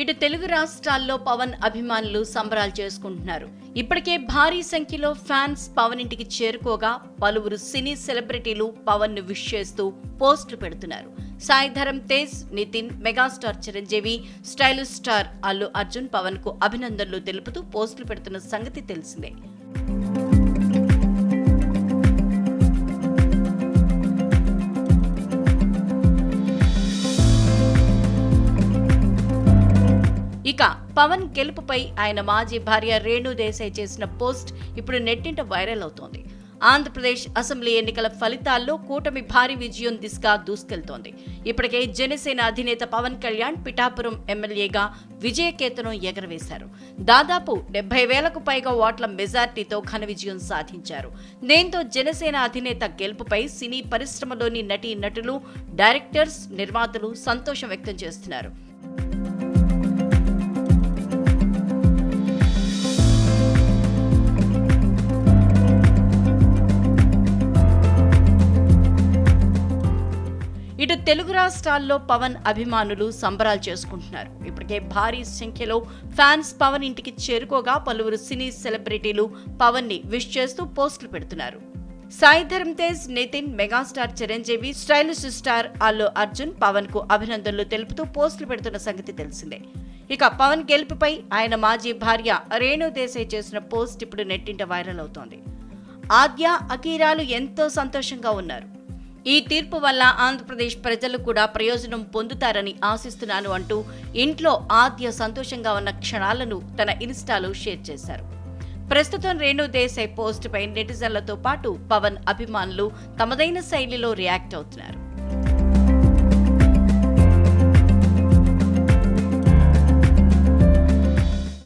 ఇటు తెలుగు రాష్ట్రాల్లో పవన్ అభిమానులు సంబరాలు చేసుకుంటున్నారు. ఇప్పటికే భారీ సంఖ్యలో ఫ్యాన్స్ పవన్ ఇంటికి చేరుకోగా పలువురు సినీ సెలబ్రిటీలు పవన్ను విష్ చేస్తూ పోస్టులు పెడుతున్నారు. Sai Dharam Tej Nithin megastar Chiranjeevi stylish star Allu Arjun పవన్కు అభినందనలు తెలుపుతూ పోస్టులు పెడుతున్న సంగతి తెలిసిందే. ఇక పవన్ గెలుపుపై ఆయన మాజీ భార్య రేణు దేశాయ్ చేసిన పోస్ట్ ఇప్పుడు నెట్టింట వైరల్ అవుతోంది. ఆంధ్రప్రదేశ్ అసెంబ్లీ ఎన్నికల ఫలితాల్లో కూటమి భారీ విజయం దిశగా దూసుకెళ్తోంది. ఇప్పటికే జనసేన అధినేత పవన్ కళ్యాణ్ పిఠాపురం ఎమ్మెల్యేగా విజయకేతనం ఎగరవేశారు. దాదాపు డెబ్బై వేలకు పైగా ఓట్ల మెజార్టీతో ఘన విజయం సాధించారు. దీంతో జనసేన అధినేత గెలుపుపై సినీ పరిశ్రమలోని నటీ నటులు డైరెక్టర్స్ నిర్మాతలు సంతోషం వ్యక్తం చేస్తున్నారు. ఇటు తెలుగు రాష్ట్రాల్లో పవన్ అభిమానులు సంబరాలు చేసుకుంటున్నారు. ఇప్పటికే భారీ సంఖ్యలో ఫ్యాన్స్ పవన్ ఇంటికి చేరుకోగా పలువురు సినీ సెలబ్రిటీలు పవన్ని విష్ చేస్తూ పోస్టులు పెడుతున్నారు. Sai Dharam Tej Nithin megastar Chiranjeevi stylish star Allu Arjun పవన్కు అభినందనలు తెలుపుతూ పోస్టులు పెడుతున్న సంగతి తెలిసిందే. ఇక పవన్ గెలుపుపై ఆయన మాజీ భార్య రేణు దేశాయ్ చేసిన పోస్ట్ ఇప్పుడు నెట్టింట వైరల్ అవుతోంది. ఆద్య అకీరాలు ఎంతో సంతోషంగా ఉన్నారు. ఈ తీర్పు వల్ల ఆంధ్రప్రదేశ్ ప్రజలు కూడా ప్రయోజనం పొందుతారని ఆశిస్తున్నాను అంటూ ఇంట్లో ఆద్య సంతోషంగా ఉన్న క్షణాలను తన ఇన్స్టాలో షేర్ చేశారు. ప్రస్తుతం రేణు దేశాయ్ పోస్ట్ పై నెటిజన్లతో పాటు పవన్ అభిమానులు తమదైన శైలిలో రియాక్ట్ అవుతున్నారు.